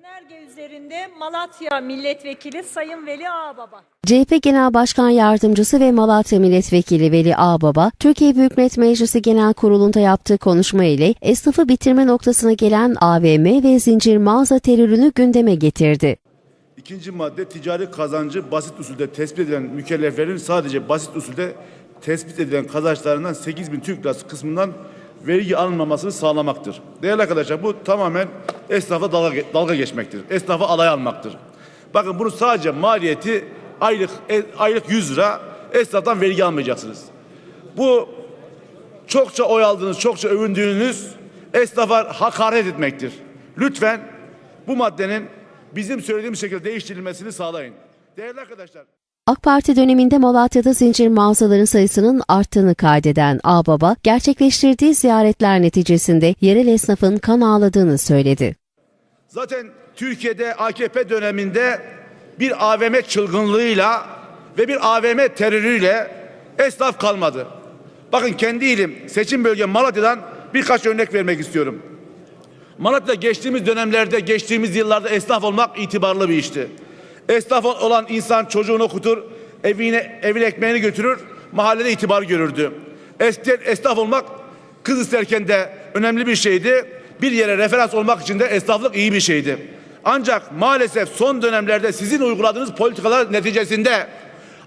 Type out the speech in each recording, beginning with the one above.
Önerge üzerinde Malatya Milletvekili Sayın Veli Ağbaba. CHP Genel Başkan Yardımcısı ve Malatya Milletvekili Veli Ağbaba, Türkiye Büyük Millet Meclisi Genel Kurulu'nda yaptığı konuşma ile esnafı bitirme noktasına gelen AVM ve zincir mağaza terörünü gündeme getirdi. İkinci madde ticari kazancı basit usulde tespit edilen mükelleflerin sadece basit usulde tespit edilen kazançlarından 8 bin Türk lirası kısmından vergi alınmamasını sağlamaktır. Değerli arkadaşlar bu tamamen esnafa dalga, dalga geçmektir. Esnafa alay almaktır. Bakın bunu sadece maliyeti aylık e, aylık 100 lira esnaftan vergi almayacaksınız. Bu çokça oy aldığınız, çokça övündüğünüz esnafa hakaret etmektir. Lütfen bu maddenin bizim söylediğimiz şekilde değiştirilmesini sağlayın. Değerli arkadaşlar. AK Parti döneminde Malatya'da zincir mağazaların sayısının arttığını kaydeden Ağbaba, gerçekleştirdiği ziyaretler neticesinde yerel esnafın kan ağladığını söyledi. Zaten Türkiye'de AKP döneminde bir AVM çılgınlığıyla ve bir AVM terörüyle esnaf kalmadı. Bakın kendi ilim seçim bölgem Malatya'dan birkaç örnek vermek istiyorum. Malatya'da geçtiğimiz dönemlerde, geçtiğimiz yıllarda esnaf olmak itibarlı bir işti. Esnaf olan insan çocuğunu okutur, evine, evine ekmeğini götürür, mahallede itibar görürdü. Esnaf olmak kız isterken de önemli bir şeydi. Bir yere referans olmak için de esnaflık iyi bir şeydi. Ancak maalesef son dönemlerde sizin uyguladığınız politikalar neticesinde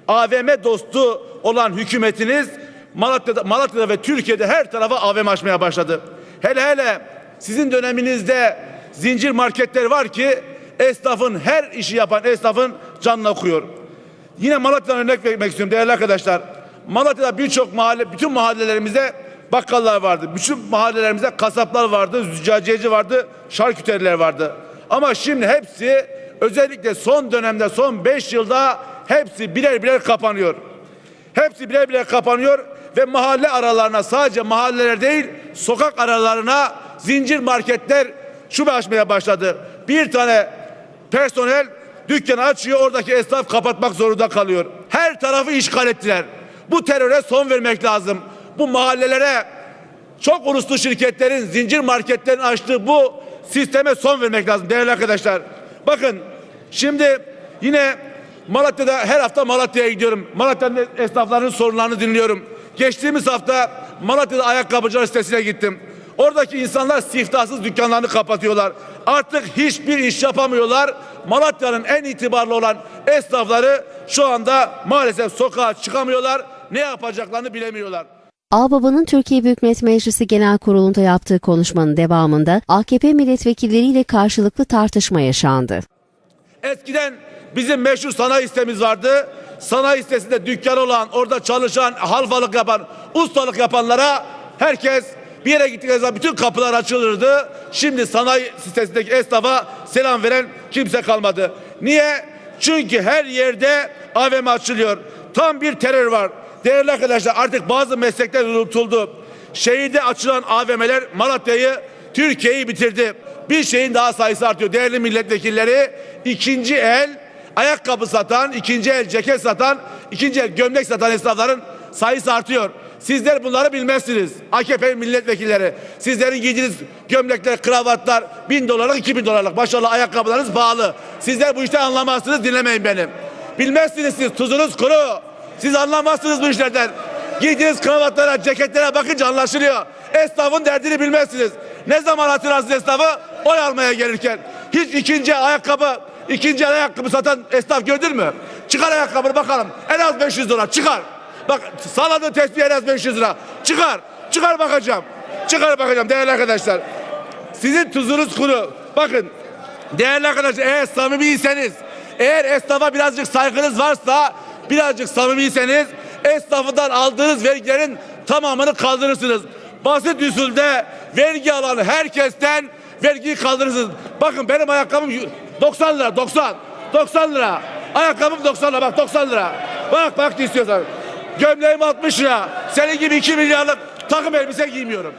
AVM dostu olan hükümetiniz Malatya'da, Malatya'da ve Türkiye'de her tarafa AVM açmaya başladı. Hele hele sizin döneminizde zincir marketler var ki esnafın her işi yapan esnafın canını okuyor. Yine Malatya'dan örnek vermek istiyorum değerli arkadaşlar. Malatya'da birçok mahalle, bütün mahallelerimizde bakkallar vardı. Bütün mahallelerimizde kasaplar vardı, züccaciyeci vardı, şarküteriler vardı. Ama şimdi hepsi özellikle son dönemde son 5 yılda hepsi birer birer kapanıyor. Hepsi birer birer kapanıyor ve mahalle aralarına sadece mahalleler değil sokak aralarına zincir marketler şube açmaya başladı. Bir tane personel dükkanı açıyor oradaki esnaf kapatmak zorunda kalıyor. Her tarafı işgal ettiler. Bu teröre son vermek lazım. Bu mahallelere çok uluslu şirketlerin zincir marketlerin açtığı bu sisteme son vermek lazım değerli arkadaşlar. Bakın şimdi yine Malatya'da her hafta Malatya'ya gidiyorum. Malatya'nın esnaflarının sorunlarını dinliyorum. Geçtiğimiz hafta Malatya'da ayakkabıcılar sitesine gittim. Oradaki insanlar siftahsız dükkanlarını kapatıyorlar. Artık hiçbir iş yapamıyorlar. Malatya'nın en itibarlı olan esnafları şu anda maalesef sokağa çıkamıyorlar. Ne yapacaklarını bilemiyorlar. Ağbaba'nın Türkiye Büyük Millet Meclisi Genel Kurulu'nda yaptığı konuşmanın devamında AKP milletvekilleriyle karşılıklı tartışma yaşandı. Eskiden bizim meşhur sanayi sitemiz vardı. Sanayi sitesinde dükkan olan, orada çalışan, halfalık yapan, ustalık yapanlara herkes bir yere gittikleri zaman bütün kapılar açılırdı. Şimdi sanayi sitesindeki esnafa selam veren kimse kalmadı. Niye? Çünkü her yerde AVM açılıyor. Tam bir terör var. Değerli arkadaşlar artık bazı meslekler unutuldu. Şehirde açılan AVM'ler Malatya'yı, Türkiye'yi bitirdi. Bir şeyin daha sayısı artıyor. Değerli milletvekilleri ikinci el ayakkabı satan, ikinci el ceket satan, ikinci el gömlek satan esnafların sayısı artıyor. Sizler bunları bilmezsiniz. AKP milletvekilleri. Sizlerin giydiğiniz gömlekler, kravatlar bin dolarlık, iki bin dolarlık. Maşallah ayakkabılarınız pahalı. Sizler bu işten anlamazsınız, dinlemeyin beni. Bilmezsiniz siz, tuzunuz kuru. Siz anlamazsınız bu işlerden. Giydiğiniz kravatlara, ceketlere bakınca anlaşılıyor. Esnafın derdini bilmezsiniz. Ne zaman hatırlarsınız esnafı? Oy almaya gelirken. Hiç ikinci ayakkabı, ikinci ayakkabı satan esnaf gördün mü? Çıkar ayakkabını bakalım. En az 500 lira çıkar. Bak salladığı tespih en az 500 lira. Çıkar. Çıkar bakacağım. Çıkar bakacağım değerli arkadaşlar. Sizin tuzunuz kuru. Bakın değerli arkadaşlar eğer samimiyseniz, eğer esnafa birazcık saygınız varsa, birazcık samimiyseniz esnafından aldığınız vergilerin tamamını kaldırırsınız. Basit usulde vergi alan herkesten vergiyi kaldırırsınız. Bakın benim ayakkabım 90 lira, 90. 90 lira. Ayakkabım 90 lira, bak 90 lira. Bak bak istiyorsan. Gömleğim 60 lira. Senin gibi 2 milyarlık takım elbise giymiyorum.